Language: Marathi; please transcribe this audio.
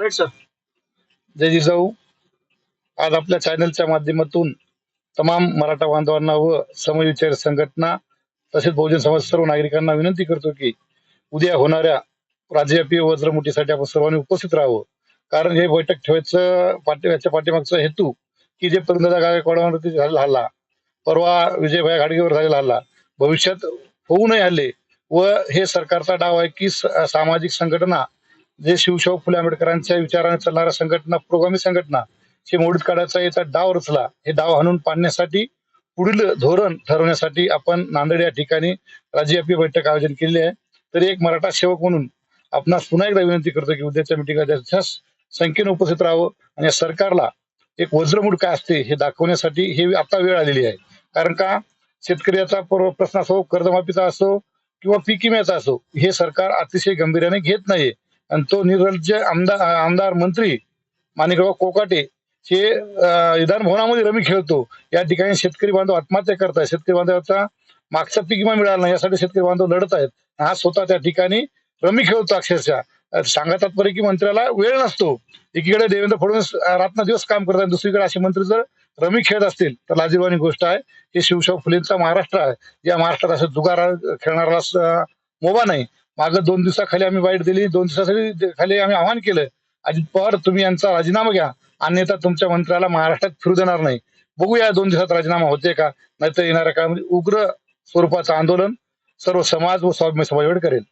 राईट सर जय जिजाऊ. आज आपल्या चॅनलच्या माध्यमातून तमाम मराठा बांधवांना व समविचार संघटना तसेच बहुजन समाज सर्व नागरिकांना विनंती करतो की उद्या होणाऱ्या राज्यव्यापी वज्रमुठीसाठी आपण सर्वांनी उपस्थित राहावं. कारण हे बैठक ठेवायचं पाठी याच्या पाठीमागचा हेतू की जे परिंदा गायकवाडावरती झालेला हल्ला परवा विजयभाई घाडगेवर झालेला हल्ला भविष्यात होऊ नये हल्ले व हे सरकारचा डाव आहे की सामाजिक संघटना जे शिवशाहू फुले आंबेडकरांच्या विचाराने चालणाऱ्या संघटना पुरोगामी संघटना हे मोडीत काढायचा याचा डाव रचला. हे डाव हाणून पाडण्यासाठी पुढील धोरण ठरवण्यासाठी आपण नांदेड या ठिकाणी राज्यव्यापी बैठक आयोजन केली आहे. तरी एक मराठा सेवक म्हणून आपणास पुन्हा एकदा विनंती करतो की उद्याच्या मिटिंगला संख्येने उपस्थित राहावं आणि या सरकारला एक वज्रमूड काय असते हे दाखवण्यासाठी हे आता वेळ आलेली आहे. कारण का? शेतकऱ्याचा प्रश्न असो कर्जमाफीचा असो किंवा पीक विम्याचा असो हे सरकार अतिशय गंभीर्याने घेत नाहीये. आणि तो निर्लज्ज आमदार आमदार मंत्री माणिकराव कोकाटे हे विधान भवनामध्ये रमी खेळतो. या ठिकाणी शेतकरी बांधव आत्महत्या करतायत शेतकरी बांधवाचा मागचा पीक विमा मिळाला नाही. यासाठी शेतकरी बांधव लढत आहेत. हा स्वतः त्या ठिकाणी रमी खेळतो अक्षरशः. सांगा तात्पर्य की मंत्र्याला वेळ नसतो. एकीकडे देवेंद्र फडणवीस रात्र दिवस काम करतात दुसरीकडे असे मंत्री जर रमी खेळत असतील तर लाजीरवाणी गोष्ट आहे. हे शिवशाह फुलेंचा महाराष्ट्र आहे. या महाराष्ट्रात असं जुगार खेळणारा मोबा नाही. मागं दोन दिवसाखाली आम्ही वाईट दिली दोन दिवसाखाली खाली आम्ही आवाहन केलं. अजित पवार तुम्ही यांचा राजीनामा घ्या. अन्यथा तुमच्या मंत्र्याला महाराष्ट्रात फिरू देणार नाही. बघूया दोन दिवसात राजीनामा होते का? नाहीतर येणाऱ्या काळामध्ये उग्र स्वरूपाचं आंदोलन सर्व समाज व स्वाभिमान समाजाकडे करेल.